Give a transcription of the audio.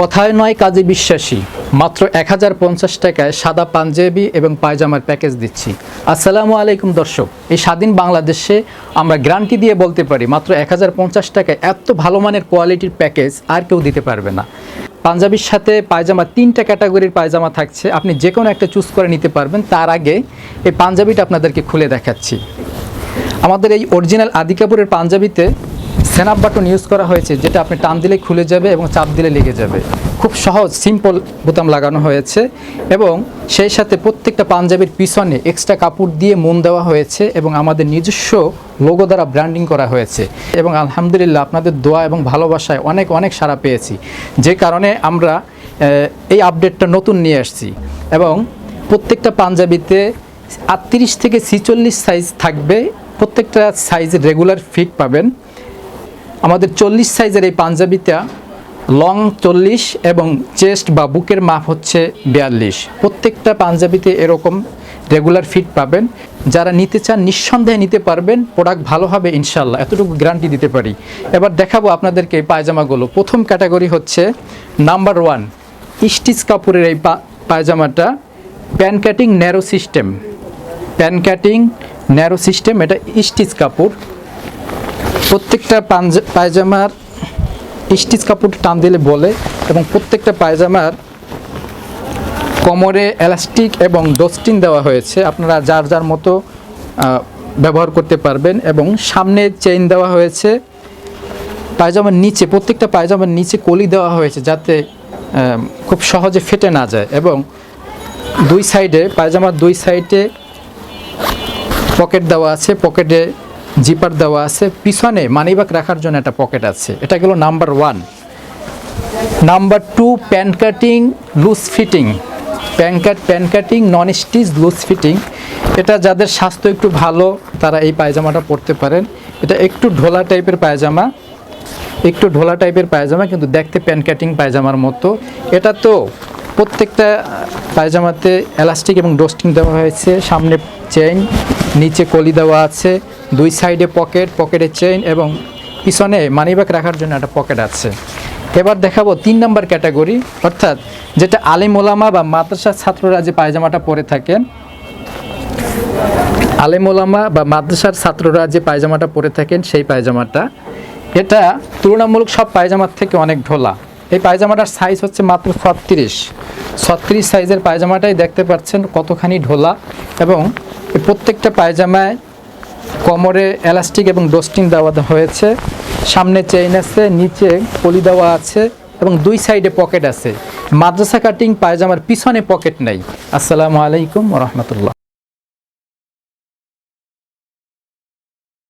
কথায় নয়, কাজে বিশ্বাসী। মাত্র এক হাজার পঞ্চাশ টাকায় সাদা পাঞ্জাবি এবং পায়জামার প্যাকেজ দিচ্ছি। আসসালামু আলাইকুম দর্শক, এই স্বাধীন বাংলাদেশে আমরা গ্যারান্টি দিয়ে বলতে পারি, মাত্র এক হাজার পঞ্চাশ টাকায় এত ভালো মানের কোয়ালিটির প্যাকেজ আর কেউ দিতে পারবে না। পাঞ্জাবির সাথে পায়জামা, তিনটা ক্যাটাগরির পায়জামা থাকছে। আপনি যে কোনো একটা চুজ করে নিতে পারবেন। তার আগে এই পাঞ্জাবিটা আপনাদেরকে খুলে দেখাচ্ছি। আমাদের এই অরিজিনাল আদি কাপুরের পাঞ্জাবিতে সেনাপ বাটন ইউজ করা হয়েছে, যেটা আপনি টান দিলে খুলে যাবে এবং চাপ দিলে লেগে যাবে। খুব সহজ সিম্পল বোতাম লাগানো হয়েছে এবং সেই সাথে প্রত্যেকটা পাঞ্জাবির পিছনে এক্সট্রা কাপড় দিয়ে মন দেওয়া হয়েছে এবং আমাদের নিজস্ব লোগো দ্বারা ব্র্যান্ডিং করা হয়েছে। এবং আলহামদুলিল্লাহ আপনাদের দোয়া এবং ভালোবাসায় অনেক অনেক সাড়া পেয়েছি। যে কারণে আমরা এই আপডেটটা নতুন নিয়ে আসছি। এবং প্রত্যেকটা পাঞ্জাবিতে আটত্রিশ থেকে ছিচল্লিশ সাইজ থাকবে। প্রত্যেকটা সাইজ রেগুলার ফিট পাবেন। আমাদের চল্লিশ সাইজের এই পাঞ্জাবিটা লং চল্লিশ এবং চেস্ট বা বুকের মাপ হচ্ছে বিয়াল্লিশ। প্রত্যেকটা পাঞ্জাবিতে এরকম রেগুলার ফিট পাবেন। যারা নিতে চান, নিঃসন্দেহে নিতে পারবেন। প্রোডাক্ট ভালো হবে ইনশাল্লাহ এতটুকু গ্যারান্টি দিতে পারি। এবার দেখাবো আপনাদেরকে পায়জামাগুলো। প্রথম ক্যাটাগরি হচ্ছে নাম্বার ওয়ান স্টিচ কাপড়ের এই পায়জামাটা pan cutting narrow system pan cutting narrow system এটা স্টিচ কাপড় প্রত্যেকটা পায়জামার স্টিচ কাপড় টান দিলে বলে এবং প্রত্যেকটা পায়জামার কোমরে এলাস্টিক এবং ডোস্টিন দেওয়া হয়েছে। আপনারা যার যার মতো ব্যবহার করতে পারবেন এবং সামনে চেইন দেওয়া হয়েছে। পায়জামার নিচে, প্রত্যেকটা পায়জামার নিচে কলি দেওয়া হয়েছে যাতে খুব সহজে ফেটে না যায় এবং দুই সাইডে, পায়জামার দুই সাইডে পকেট দেওয়া আছে। পকেটে জিপার দেওয়া আছে। পিছনে মানিব্যাগ রাখার জন্য একটা পকেট আছে। এটা গেল number one number two pan cutting loose fitting pan cut pan cutting non stitch loose fitting এটা যাদের স্বাস্থ্য একটু ভালো, তারা এই পায়জামাটা পরতে পারেন। এটা একটু ঢোলা টাইপের পায়জামা। একটু ঢোলা টাইপের পায়জামা, কিন্তু দেখতে প্যান কাটিং পায়জামার মতো। এটা তো প্রত্যেকটা পায়জামাতে এলাস্টিক এবং ডোস্টিং দেওয়া হয়েছে। সামনে চেইন নিচে কলি দেওয়া আছে। দুই সাইডে পকেট পকেটে চেইন এবং পিছনে মানিব্যাগ রাখার জন্য একটা পকেট আছে। এবার দেখাবো তিন নম্বর ক্যাটাগরি অর্থাৎ যেটা আলিম ওলামা বা মাদ্রাসার ছাত্ররা যে পায়জামাটা পরে থাকেন, আলেম ওলামা বা মাদ্রাসার ছাত্ররা যে পায়জামাটা পরে থাকেন সেই পায়জামাটা। এটা তুলনামূলক সব পায়জামার থেকে অনেক ঢোলা। এই পায়জামাটার সাইজ হচ্ছে মাত্র ছত্রিশ। ছত্রিশ সাইজের পায়জামাটাই দেখতে পাচ্ছেন কতখানি ঢোলা এবং প্রত্যেকটা পায়জামায় কোমরে এলাস্টিক এবং ডোস্টিং দেওয়া হয়েছে। সামনে চেইন আছে, নিচে পলি দেওয়া আছে এবং দুই সাইডে পকেট আছে। মাদ্রাসা কাটিং পায়জামার পিছনে পকেট নেই। আসসালামু আলাইকুম রহমতুল্লাহ।